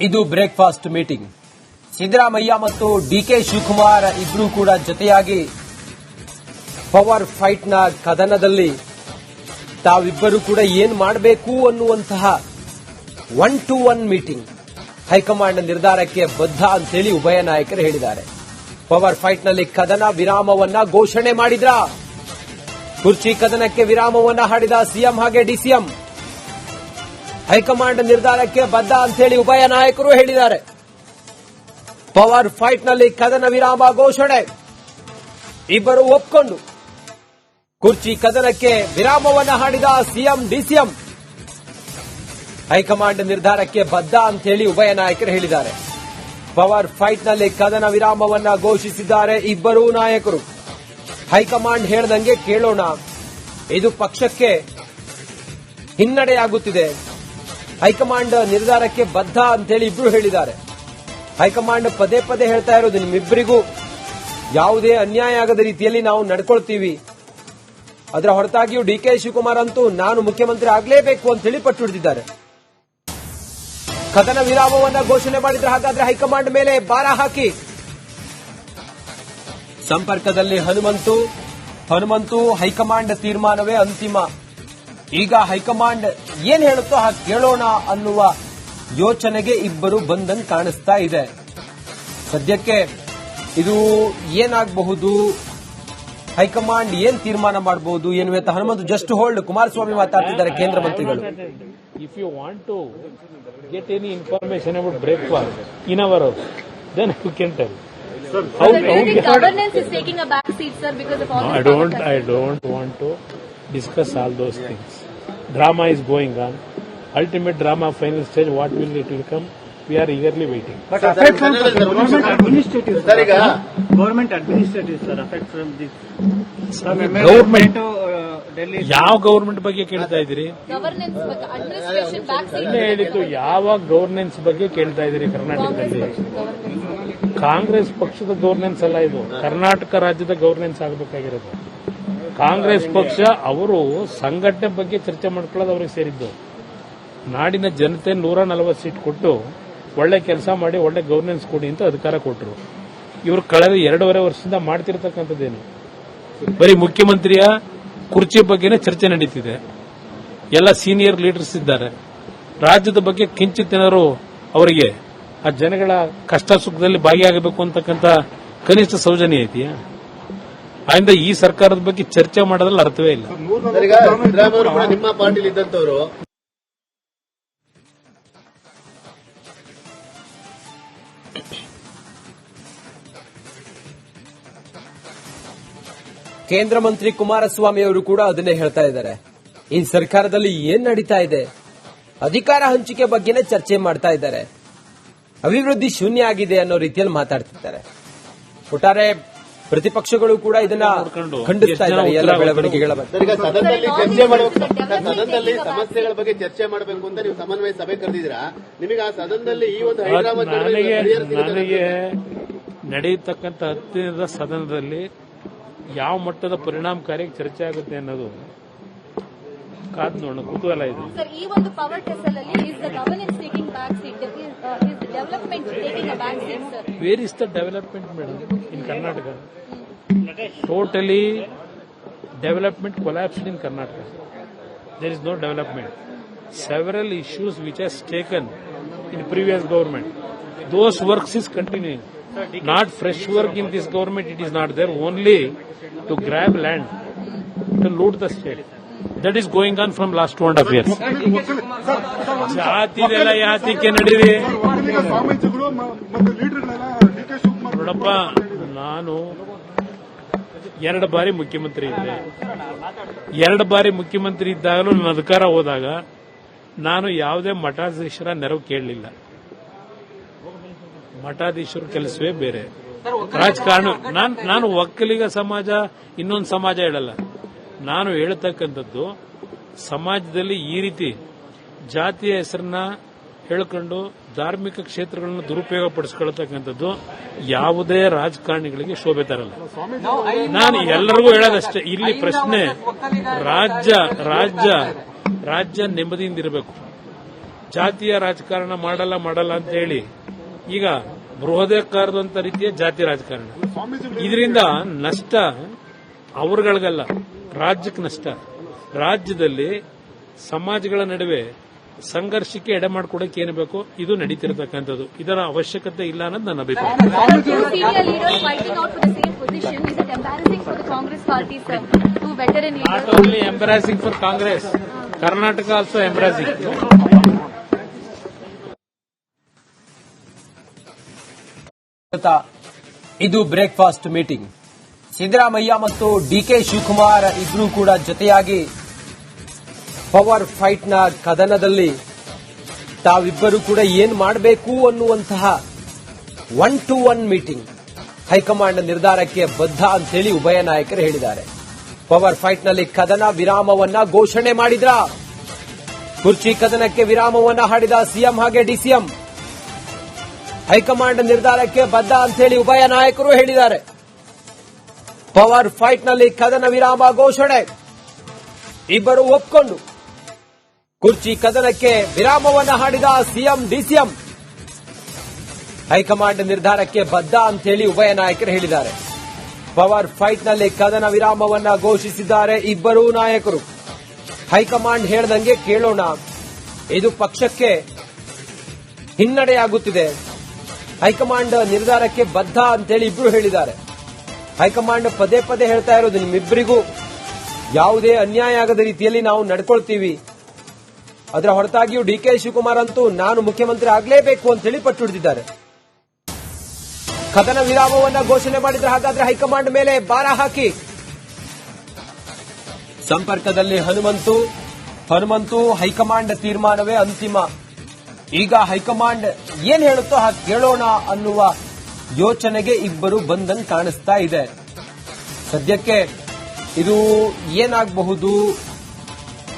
ಇದು breakfast meeting. Siddaramaiah ಮತ್ತು DK Shivakumar ಇಬ್ರು ಕೂಡ ಜೊತೆಯಾಗಿ ಪವರ್ ಫೈಟ್ನ ಕದನದಲ್ಲಿ ತಾವಿಬ್ಬರು ಕೂಡ ಏನ್ ಮಾಡಬೇಕು ಅನ್ನುವಂತಹ one to one meeting high command ನಿರ್ಧಾರಕ್ಕೆ ಬದ್ಧ ಅಂತೇಳಿ ಉಭಯ ನಾಯಕರು ಹೇಳಿದ್ದಾರೆ. ಪವರ್ ಫೈಟ್ನಲ್ಲಿ ಕದನ ವಿರಾಮವನ್ನ ಘೋಷಣೆ ಮಾಡಿದ್ರ? ಕುರ್ಚಿ ಕದನಕ್ಕೆ ವಿರಾಮವನ್ನ ಹಾಡಿದ ಸಿಎಂ ಹಾಗೆ ಡಿಸಿಎಂ ಹೈಕಮಾಂಡ್ ನಿರ್ಧಾರಕ್ಕೆ ಬದ್ಧ ಅಂತೇಳಿ ಉಭಯ ನಾಯಕರು ಹೇಳಿದ್ದಾರೆ. ಪವರ್ ಫೈಟ್ನಲ್ಲಿ ಕದನ ವಿರಾಮ ಘೋಷಣೆ. ಇಬ್ಬರು ಒಪ್ಪಿಕೊಂಡು ಕುರ್ಚಿ ಕದನಕ್ಕೆ ವಿರಾಮವನ್ನು ಹಾಡಿದ ಸಿಎಂ, ಡಿಸಿಎಂ. ಹೈಕಮಾಂಡ್ ನಿರ್ಧಾರಕ್ಕೆ ಬದ್ಧ ಅಂತೇಳಿ ಉಭಯ ನಾಯಕರು ಹೇಳಿದ್ದಾರೆ. ಪವರ್ ಫೈಟ್ನಲ್ಲಿ ಕದನ ವಿರಾಮವನ್ನ ಘೋಷಿಸಿದ್ದಾರೆ ಇಬ್ಬರೂ ನಾಯಕರು. ಹೈಕಮಾಂಡ್ ಹೇಳ್ದಂಗೆ ಕೇಳೋಣ. ಇದು ಪಕ್ಷಕ್ಕೆ ಹಿನ್ನಡೆಯಾಗುತ್ತಿದೆ ಹೈಕಮಾಂಡ್ ನಿರ್ಧಾರಕ್ಕೆ ಬದ್ಧ ಅಂತೇಳಿ ಇಬ್ರು ಹೇಳಿದ್ದಾರೆ. ಹೈಕಮಾಂಡ್ ಪದೇ ಪದೇ ಹೇಳ್ತಾ ಇರೋದು ನಿಮ್ಮಿಬ್ಬರಿಗೂ ಯಾವುದೇ ಅನ್ಯಾಯ ಆಗದ ರೀತಿಯಲ್ಲಿ ನಾವು ನಡ್ಕೊಳ್ತೀವಿ. ಅದರ ಹೊರತಾಗಿಯೂ ಡಿ ಕೆ ಶಿವಕುಮಾರ್ ಅಂತೂ ನಾನು ಮುಖ್ಯಮಂತ್ರಿ ಆಗಲೇಬೇಕು ಅಂತೇಳಿ ಪಟ್ಟು ಹಿಡಿದಿದ್ದಾರೆ. ಕದನ ವಿರಾಮವನ್ನ ಘೋಷಣೆ ಮಾಡಿದ್ರೆ ಹಾಗಾದ್ರೆ ಹೈಕಮಾಂಡ್ ಮೇಲೆ ಭಾರ ಹಾಕಿ. ಸಂಪರ್ಕದಲ್ಲಿ ಹನುಮಂತು ಹನುಮಂತು ಹೈಕಮಾಂಡ್ ತೀರ್ಮಾನವೇ ಅಂತಿಮ. ಈಗ ಹೈಕಮಾಂಡ್ ಏನ್ ಹೇಳುತ್ತೋ ಹಾಗೆ ಕೇಳೋಣ ಅನ್ನುವ ಯೋಚನೆಗೆ ಇಬ್ಬರು ಬಂದಂಗೆ ಕಾಣಿಸ್ತಾ ಇದೆ. ಸದ್ಯಕ್ಕೆ ಇದು ಏನಾಗಬಹುದು? ಹೈಕಮಾಂಡ್ ಏನ್ ತೀರ್ಮಾನ ಮಾಡಬಹುದು? ಏನು ಅಂತ ಹನುಮಂತ ಜಸ್ಟ್ ಹೋಲ್ಡ್ ಕುಮಾರಸ್ವಾಮಿ ಮಾತಾಡ್ತಿದ್ದಾರೆ ಕೇಂದ್ರ ಮಂತ್ರಿಗಳು. If you want to get any information about breakfast in our of then you can tell sir governance is taking a back seat sir I don't I don't want to discuss all those things. Drama is going on. Ultimate drama, final stage. What will it will come? We are eagerly waiting. But affect from government administrative, Sir, government administrative, sir, affect from this. Government. uh. ಯಾವ government ಬಗ್ಗೆ ಕೇಳ್ತಾ ಇದ್ದೀರಿ governance, but administration back seat. ನಿನ್ನೆ ಹೇಳಿದ್ದು ಯಾವ governance ಬಗ್ಗೆ ಕೇಳ್ತಾ ಇದ್ದೀರಿ ಕರ್ನಾಟಕದಲ್ಲಿ. ಕಾಂಗ್ರೆಸ್ ಪಕ್ಷದ ಗೌರ್ನೆನ್ಸ್ ಅಲ್ಲ ಇದು ಕರ್ನಾಟಕ ರಾಜ್ಯದ ಗೌರ್ನೆನ್ಸ್ ಆಗಬೇಕಾಗಿರೋದು ಕಾಂಗ್ರೆಸ್ ಪಕ್ಷ ಅವರು ಸಂಘಟನೆ ಬಗ್ಗೆ ಚರ್ಚೆ ಮಾಡ್ಕೊಳ್ಳೋದು ಅವ್ರಿಗೆ ಸೇರಿದ್ದು. ನಾಡಿನ ಜನತೆ ನೂರ ನಲವತ್ತು ಸೀಟ್ ಕೊಟ್ಟು ಒಳ್ಳೆ ಕೆಲಸ ಮಾಡಿ, ಒಳ್ಳೆ ಗವರ್ನೆನ್ಸ್ ಕೊಡಿ ಅಂತ ಅಧಿಕಾರ ಕೊಟ್ಟರು ಇವರು ಕಳೆದ ಎರಡೂವರೆ ವರ್ಷದಿಂದ ಮಾಡ್ತಿರ್ತಕ್ಕಂಥದ್ದೇನು? ಬರೀ ಮುಖ್ಯಮಂತ್ರಿಯ ಕುರ್ಚಿ ಬಗ್ಗೆನೇ ಚರ್ಚೆ ನಡೀತಿದೆ. ಎಲ್ಲ ಸೀನಿಯರ್ ಲೀಡರ್ಸ್ ಇದ್ದಾರೆ. ರಾಜ್ಯದ ಬಗ್ಗೆ ಕಿಂಚಿತ್ತೇನಾದ್ರು ಅವರಿಗೆ ಆ ಜನಗಳ ಕಷ್ಟ ಸುಖದಲ್ಲಿ ಭಾಗಿಯಾಗಬೇಕು ಅಂತಕ್ಕಂಥ ಕನಿಷ್ಠ ಸೌಜನ್ಯ ಐತಿಯಾ ಆದ್ರಿಂದ ಈ ಸರ್ಕಾರದ ಬಗ್ಗೆ ಚರ್ಚೆ ಮಾಡೋದ್ರಲ್ಲಿ ಅರ್ಥವೇ ಇಲ್ಲ. ಈಗ ಕೂಡ ನಿಮ್ಮ ಪಾರ್ಟಿಲಿ ಇದ್ದಂತವ್ರು. ಕೇಂದ್ರ ಮಂತ್ರಿ ಕುಮಾರಸ್ವಾಮಿ ಅವರು ಕೂಡ ಅದನ್ನೇ ಹೇಳ್ತಾ ಇದ್ದಾರೆ. ಈ ಸರ್ಕಾರದಲ್ಲಿ ಏನ್ ನಡೀತಾ ಇದೆ? ಅಧಿಕಾರ ಹಂಚಿಕೆ ಬಗ್ಗೆನೇ ಚರ್ಚೆ ಮಾಡ್ತಾ ಇದ್ದಾರೆ. ಅಭಿವೃದ್ಧಿ ಶೂನ್ಯ ಆಗಿದೆ ಅನ್ನೋ ರೀತಿಯಲ್ಲಿ ಮಾತಾಡ್ತಿದ್ದಾರೆ. ಒಟ್ಟಾರೆ ಪ್ರತಿಪಕ್ಷಗಳು ಕೂಡ ಇದನ್ನ ಖಂಡಿಸ್ತಾ ಇದ್ದಾರೆ ಎಲ್ಲ ಬೆಳವಣಿಗೆಗಳ ಬಗ್ಗೆ. ಸದನದಲ್ಲಿ ಚರ್ಚೆ ಮಾಡಬೇಕು ಸದನದಲ್ಲಿ ಸಮಸ್ಯೆಗಳ ಬಗ್ಗೆ ಚರ್ಚೆ ಮಾಡಬೇಕು ಅಂತ ನೀವು ಸಮನ್ವಯ ಸಭೆ ಕರೆದಿದ್ದೀರಾ? ನಿಮಗೆ ಆ ಸದನದಲ್ಲಿ ಈ ಒಂದು ಹೈದರಾಬಾದ್ ನನಗೆ ನಡೆಯತಕ್ಕಂಥ ಹತ್ತಿರದ ಸದನದಲ್ಲಿ ಯಾವ ಮಟ್ಟದ ಪರಿಣಾಮಕಾರಿ ಚರ್ಚೆ ಆಗುತ್ತೆ ಅನ್ನೋದು ಕಾದ್ ನೋಡೋಣ ಕುತೂಹಲ ಇದೆ. Sir, ಈ ಒಂದು ಪವರ್ ಟೆಸ್ಟ್ ಅಲ್ಲಿ is the governance taking back seat? Is, uh, is the development taking a back seat, sir? Where is the development madam in Karnataka totally development collapsed in Karnataka there is no development several issues which has taken in previous government those works is continuing not fresh work in this government it is not there only to grab land to loot the state that is going on from last two and half years ಜಾತಿದೆಲ್ಲ ಯಾತಿಕೆ ನಡೀರಿ? ನೋಡಪ್ಪ ನಾನು ಎರಡು ಬಾರಿ ಮುಖ್ಯಮಂತ್ರಿ ಇದ್ದೆ. ಎರಡು ಬಾರಿ ಮುಖ್ಯಮಂತ್ರಿ ಇದ್ದಾಗಲೂ ನನ್ನ ಅಧಿಕಾರ ಹೋದಾಗ ನಾನು ಯಾವುದೇ ಮಠಾಧೀಶರ ನೆರವು ಕೇಳಲಿಲ್ಲ. ಮಠಾಧೀಶರ ಕೆಲಸವೇ ಬೇರೆ. ರಾಜಕಾರಣ ನಾನು ನಾನು ಒಕ್ಕಲಿಗ ಸಮಾಜ ಇನ್ನೊಂದು ಸಮಾಜ ಹೇಳಲ್ಲ. ನಾನು ಹೇಳತಕ್ಕಂಥದ್ದು, ಸಮಾಜದಲ್ಲಿ ಈ ರೀತಿ ಜಾತಿಯ ಹೆಸರನ್ನ ಹೇಳ್ಕೊಂಡು ಧಾರ್ಮಿಕ ಕ್ಷೇತ್ರಗಳನ್ನು ದುರುಪಯೋಗ ಪಡಿಸ್ಕೊಳ್ತಕ್ಕಂಥದ್ದು ಯಾವುದೇ ರಾಜಕಾರಣಿಗಳಿಗೆ ಶೋಭೆ ತರಲ್ಲ. ನಾನು ಎಲ್ಲರಿಗೂ ಹೇಳೋದಷ್ಟೇ, ಇಲ್ಲಿ ಪ್ರಶ್ನೆ, ರಾಜ್ಯ ರಾಜ್ಯ ರಾಜ್ಯ ನೆಮ್ಮದಿಯಿಂದ ಇರಬೇಕು. ಜಾತಿಯ ರಾಜಕಾರಣ ಮಾಡಲ್ಲ ಮಾಡಲ್ಲ ಅಂತ ಹೇಳಿ, ಈಗ ಬೃಹದೇಕಾರದಂತ ರೀತಿಯ ಜಾತಿ ರಾಜಕಾರಣ. ಇದರಿಂದ ನಷ್ಟ ಅವರುಗಳಿಗಲ್ಲ. ರಾಜ್ಯಕ್ಕೆ ನಷ್ಟ ರಾಜ್ಯದಲ್ಲಿ ಸಮಾಜಗಳ ನಡುವೆ ಸಂಘರ್ಷಕ್ಕೆ ಎಡೆ ಮಾಡಿಕೊಡಕ್ಕೆ ಏನು ಬೇಕು ಇದು ನಡೀತಿರತಕ್ಕಂಥದ್ದು ಇದರ ಅವಶ್ಯಕತೆ ಇಲ್ಲ ಅನ್ನೋದು ನನ್ನ ಅಭಿಪ್ರಾಯ Two senior leaders fighting out for the same position. Is it embarrassing for the Congress party, sir? Veteran not leaders. Only embarrassing for Congress Karnataka also embarrassing ಇದು ಬ್ರೇಕ್ಫಾಸ್ಟ್ ಮೀಟಿಂಗ್ ಸಿದ್ದರಾಮಯ್ಯ ಮತ್ತು ಡಿಕೆ ಶಿವಕುಮಾರ್ ಇಬ್ರು ಕೂಡ ಜೊತೆಯಾಗಿ ಪವರ್ ಫೈಟ್ನ ಕದನದಲ್ಲಿ ತಾವಿಬ್ಬರು ಕೂಡ ಏನ್ ಮಾಡಬೇಕು ಅನ್ನುವಂತಹ one to one meeting high command ನಿರ್ಧಾರಕ್ಕೆ ಬದ್ಧ ಅಂತೇಳಿ ಉಭಯ ನಾಯಕರು ಹೇಳಿದ್ದಾರೆ. ಪವರ್ ಫೈಟ್ನಲ್ಲಿ ಕದನ ವಿರಾಮವನ್ನ ಘೋಷಣೆ ಮಾಡಿದ್ರ? ಕುರ್ಚಿ ಕದನಕ್ಕೆ ವಿರಾಮವನ್ನ ಹಾಡಿದ ಸಿಎಂ ಹಾಗೆ ಡಿಸಿಎಂ ಹೈಕಮಾಂಡ್ ನಿರ್ಧಾರಕ್ಕೆ ಬದ್ಧ ಅಂತೇಳಿ ಉಭಯ ನಾಯಕರು ಹೇಳಿದ್ದಾರೆ. ಪವರ್ ಫೈಟ್ನಲ್ಲಿ ಕದನ ವಿರಾಮ ಘೋಷಣೆ. ಇಬ್ಬರು ಒಪ್ಪಿಕೊಂಡು ಕುರ್ಚಿ ಕದನಕ್ಕೆ ವಿರಾಮವನ್ನು ಹಾಡಿದ ಸಿಎಂ, ಡಿಸಿಎಂ. ಹೈಕಮಾಂಡ್ ನಿರ್ಧಾರಕ್ಕೆ ಬದ್ಧ ಅಂತೇಳಿ ಉಭಯ ನಾಯಕರು ಹೇಳಿದ್ದಾರೆ. ಪವರ್ ಫೈಟ್ನಲ್ಲಿ ಕದನ ವಿರಾಮವನ್ನ ಘೋಷಿಸಿದ್ದಾರೆ ಇಬ್ಬರೂ ನಾಯಕರು. ಹೈಕಮಾಂಡ್ ಹೇಳ್ದಂಗೆ ಕೇಳೋಣ. ಇದು ಪಕ್ಷಕ್ಕೆ ಹಿನ್ನಡೆಯಾಗುತ್ತಿದೆ. ಹೈಕಮಾಂಡ್ ನಿರ್ಧಾರಕ್ಕೆ ಬದ್ಧ ಅಂತೇಳಿ ಇಬ್ರು ಹೇಳಿದ್ದಾರೆ. ಹೈಕಮಾಂಡ್ ಪದೇ ಪದೇ ಹೇಳ್ತಾ ಇರೋದು ನಿಮ್ಮಿಬ್ಬರಿಗೂ. ಯಾವುದೇ ಅನ್ಯಾಯ ಆಗದ ರೀತಿಯಲ್ಲಿ ನಾವು ನಡ್ಕೊಳ್ತೀವಿ. ಅದರ ಹೊರತಾಗಿಯೂ ಡಿ ಕೆ ಶಿವಕುಮಾರ್ ಅಂತೂ ನಾನು ಮುಖ್ಯಮಂತ್ರಿ ಆಗಲೇಬೇಕು ಅಂತೇಳಿ ಪಟ್ಟು ಹಿಡಿದಿದ್ದಾರೆ. ಕದನ ವಿರಾಮವನ್ನ ಘೋಷಣೆ ಮಾಡಿದ್ರೆ ಹಾಗಾದ್ರೆ ಹೈಕಮಾಂಡ್ ಮೇಲೆ ಭಾರ ಹಾಕಿ. ಸಂಪರ್ಕದಲ್ಲಿ ಹನುಮಂತು ಹನುಮಂತು ಹೈಕಮಾಂಡ್ ತೀರ್ಮಾನವೇ ಅಂತಿಮ. ಈಗ ಹೈಕಮಾಂಡ್ ಏನ್ ಹೇಳುತ್ತೋ ಹಾಗೆ ಕೇಳೋಣ ಅನ್ನುವ ಯೋಚನೆಗೆ ಇಬ್ಬರು ಬಂದಂಗೆ ಕಾಣಿಸ್ತಾ ಇದೆ. ಸದ್ಯಕ್ಕೆ ಇದು ಏನಾಗಬಹುದು?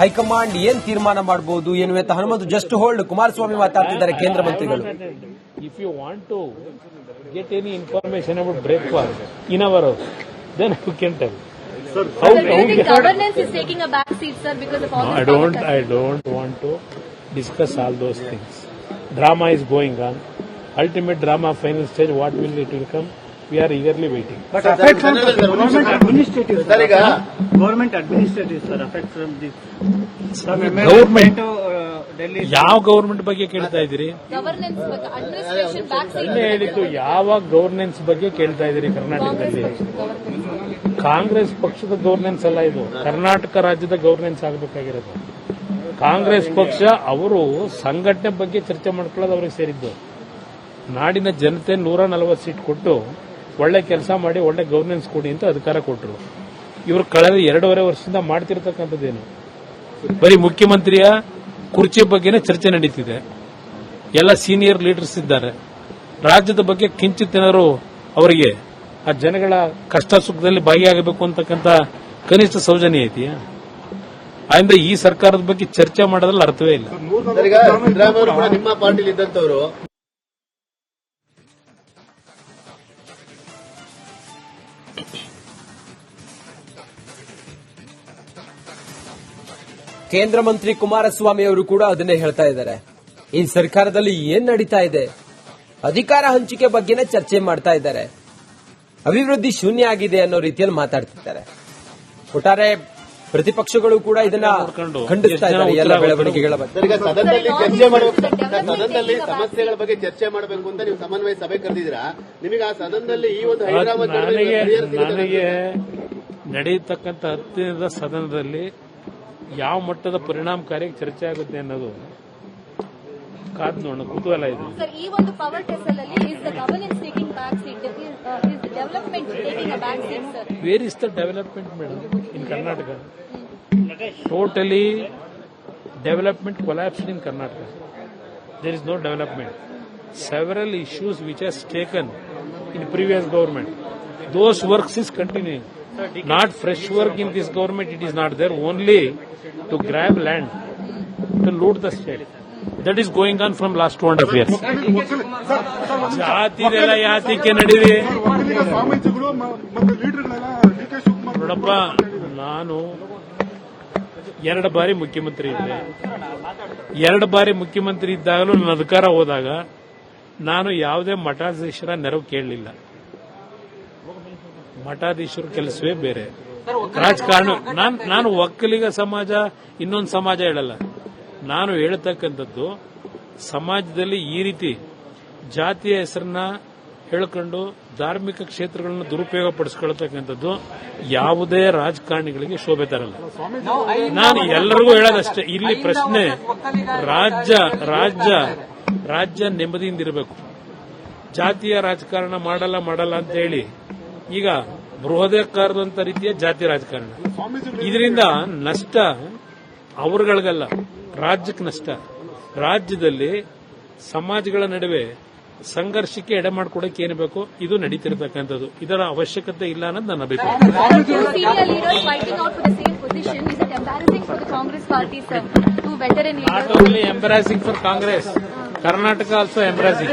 ಹೈಕಮಾಂಡ್ ಏನ್ ತೀರ್ಮಾನ ಮಾಡಬಹುದು ಏನು ಅಂತ ಹನುಮಂತ ಜಸ್ಟ್ ಹೋಲ್ಡ್ ಕುಮಾರಸ್ವಾಮಿ ಮಾತಾಡ್ತಿದ್ದಾರೆ ಕೇಂದ್ರ ಮಂತ್ರಿಗಳು. If you want to get any information about breakfast in our house then you can tell sir how is taking a back seat sir I don't I don't want to discuss all those things drama is going on Ultimate drama, final stage. What will it will come? We are eagerly waiting. But effect from sir, sir, government administrative, sir. Sir, Government administrative, sir, affect from this. Government. To, uh, Delhi. ಯಾವ government ಬಗ್ಗೆ ಕೇಳ್ತಾ ಇದ್ದೀರಿ Governance, administration back seat. ನಿನ್ನೆ ಹೇಳಿದ್ದು ಯಾವ governance ಬಗ್ಗೆ ಕೇಳ್ತಾ ಇದ್ದೀರಿ ಕರ್ನಾಟಕದಲ್ಲಿ ಕಾಂಗ್ರೆಸ್ ಪಕ್ಷದ ಗವರ್ನೆನ್ಸ್ ಅಲ್ಲ ಇದು ಕರ್ನಾಟಕ ರಾಜ್ಯದ ಗವರ್ನೆನ್ಸ್ ಆಗಬೇಕಾಗಿರೋದು ಕಾಂಗ್ರೆಸ್ ಪಕ್ಷ ಅವರು ಸಂಘಟನೆ ಬಗ್ಗೆ ಚರ್ಚೆ ಮಾಡ್ಕೊಳ್ಳೋದು ಅವ್ರಿಗೆ ಸೇರಿದ್ದು ನಾಡಿನ ಜನತೆ ನೂರ ನಲವತ್ತು ಸೀಟ್ ಕೊಟ್ಟು ಒಳ್ಳೆ ಕೆಲಸ ಮಾಡಿ ಒಳ್ಳೆ ಗವರ್ನೆನ್ಸ್ ಕೊಡಿ ಅಂತ ಅಧಿಕಾರ ಕೊಟ್ಟರು ಇವರು ಕಳೆದ ಎರಡೂವರೆ ವರ್ಷದಿಂದ ಮಾಡ್ತಿರ್ತಕ್ಕಂಥದ್ದೇನು? ಬರೀ ಮುಖ್ಯಮಂತ್ರಿಯ ಕುರ್ಚಿ ಬಗ್ಗೆನೇ ಚರ್ಚೆ ನಡೀತಿದೆ. ಎಲ್ಲ ಸೀನಿಯರ್ ಲೀಡರ್ಸ್ ಇದ್ದಾರೆ. ರಾಜ್ಯದ ಬಗ್ಗೆ ಕಿಂಚಿತ್ ಏನಾದರೂ ಅವರಿಗೆ ಆ ಜನಗಳ ಕಷ್ಟ ಸುಖದಲ್ಲಿ ಭಾಗಿಯಾಗಬೇಕು ಅಂತಕ್ಕಂಥ ಕನಿಷ್ಠ ಸೌಜನ್ಯ ಐತಿಯಾ ಅಂದ್ರೆ ಈ ಸರ್ಕಾರದ ಬಗ್ಗೆ ಚರ್ಚೆ ಮಾಡೋದ್ರಲ್ಲಿ ಅರ್ಥವೇ ಇಲ್ಲ. ಕೇಂದ್ರ ಮಂತ್ರಿ ಕುಮಾರಸ್ವಾಮಿ ಅವರು ಕೂಡ ಅದನ್ನೇ ಹೇಳ್ತಾ ಇದ್ದಾರೆ. ಈ ಸರ್ಕಾರದಲ್ಲಿ ಏನ್ ನಡೀತಾ ಇದೆ? ಅಧಿಕಾರ ಹಂಚಿಕೆ ಬಗ್ಗೆನೇ ಚರ್ಚೆ ಮಾಡ್ತಾ ಇದ್ದಾರೆ. ಅಭಿವೃದ್ಧಿ ಶೂನ್ಯ ಆಗಿದೆ ಅನ್ನೋ ರೀತಿಯಲ್ಲಿ ಮಾತಾಡ್ತಿದ್ದಾರೆ. ಒಟ್ಟಾರೆ ಪ್ರತಿಪಕ್ಷಗಳು ಕೂಡ ಇದನ್ನ ಖಂಡಿಸ್ತಾ ಇದ್ದಾರೆ ಎಲ್ಲ ಬೆಳವಣಿಗೆಗಳ ಬಗ್ಗೆ. ಸದನದಲ್ಲಿ ಚರ್ಚೆ ಮಾಡಬೇಕು ಸದನದಲ್ಲಿ ಸಮಸ್ಯೆಗಳ ಬಗ್ಗೆ ಚರ್ಚೆ ಮಾಡಬೇಕು ಅಂತ ನೀವು ಸಮನ್ವಯ ಸಭೆ ಕರೆದಿದ್ದೀರಾ? ನಿಮಗೆ ಆ ಸದನದಲ್ಲಿ ಈ ಒಂದು ಹೈದರಾಬಾದ್ ನನಗೆ ನನಗೆ ಹತ್ತಿರದ ಸದನದಲ್ಲಿ ಯಾವ ಮಟ್ಟದ ಪರಿಣಾಮಕಾರಿ ಚರ್ಚೆ ಆಗುತ್ತೆ ಅನ್ನೋದು ಕಾದ್ ನೋಡೋಣ ಕುತೂಹಲ ಇದೆ. ಈ ಒಂದು ಪವರ್ ಅಲ್ಲಿ? Where is the development madam in Karnataka totally development collapse in Karnataka there is no development several issues which has taken in previous government those works is continuing not fresh work in this government, it is not there, only to grab land, to loot the state. That is going on from last two and half years ಜಾತಿದೆಲ್ಲ ಯಾತಿಗೆ ನಡೀರಿ ನೋಡಪ್ಪ ನಾನು ಎರಡು ಬಾರಿ ಮುಖ್ಯಮಂತ್ರಿ ಇದ್ದೆ. ಎರಡು ಬಾರಿ ಮುಖ್ಯಮಂತ್ರಿ ಇದ್ದಾಗಲೂ ನನ್ನ ಅಧಿಕಾರ ಹೋದಾಗ ನಾನು ಯಾವುದೇ ಮಠಾಧೀಶರ ನೆರವು ಕೇಳಲಿಲ್ಲ. ಮಠಾಧೀಶರ ಕೆಲಸವೇ ಬೇರೆ. ರಾಜಕಾರಣ ನಾನು ನಾನು ಒಕ್ಕಲಿಗ ಸಮಾಜ, ಇನ್ನೊಂದು ಸಮಾಜ ಹೇಳಲ್ಲ. ನಾನು ಹೇಳ್ತಕ್ಕಂಥದ್ದು, ಸಮಾಜದಲ್ಲಿ ಈ ರೀತಿ ಜಾತಿಯ ಹೆಸರನ್ನ ಹೇಳ್ಕೊಂಡು ಧಾರ್ಮಿಕ ಕ್ಷೇತ್ರಗಳನ್ನ ದುರುಪಯೋಗ ಪಡಿಸ್ಕೊಳ್ತಕ್ಕಂಥದ್ದು ಯಾವುದೇ ರಾಜಕಾರಣಿಗಳಿಗೆ ಶೋಭೆ ತರಲ್ಲ. ನಾನು ಎಲ್ಲರಿಗೂ ಹೇಳೋದಷ್ಟೇ, ಇಲ್ಲಿ ಪ್ರಶ್ನೆ, ರಾಜ್ಯ ರಾಜ್ಯ ರಾಜ್ಯ ನೆಮ್ಮದಿಯಿಂದ ಇರಬೇಕು ಜಾತಿಯ ರಾಜಕಾರಣ ಮಾಡಲ್ಲ ಮಾಡಲ್ಲ ಅಂತ ಹೇಳಿ ಈಗ ಬೃಹದಕಾರದಂತ ರೀತಿಯ ಜಾತಿ ರಾಜಕಾರಣ. ಇದರಿಂದ ನಷ್ಟ ಅವರುಗಳಿಗಲ್ಲ ರಾಜ್ಯಕ್ಕೆ ನಷ್ಟ. ರಾಜ್ಯದಲ್ಲಿ ಸಮಾಜಗಳ ನಡುವೆ ಸಂಘರ್ಷಕ್ಕೆ ಎಡೆ ಮಾಡಿಕೊಡಕ್ಕೆ ಏನು ಬೇಕು ಇದು ನಡೀತಿರ್ತಕ್ಕಂಥದ್ದು. ಇದರ ಅವಶ್ಯಕತೆ ಇಲ್ಲ ಅನ್ನೋದು ನನ್ನ ಅಭಿಪ್ರಾಯ. Embarrassing for Congress Karnataka also embarrassing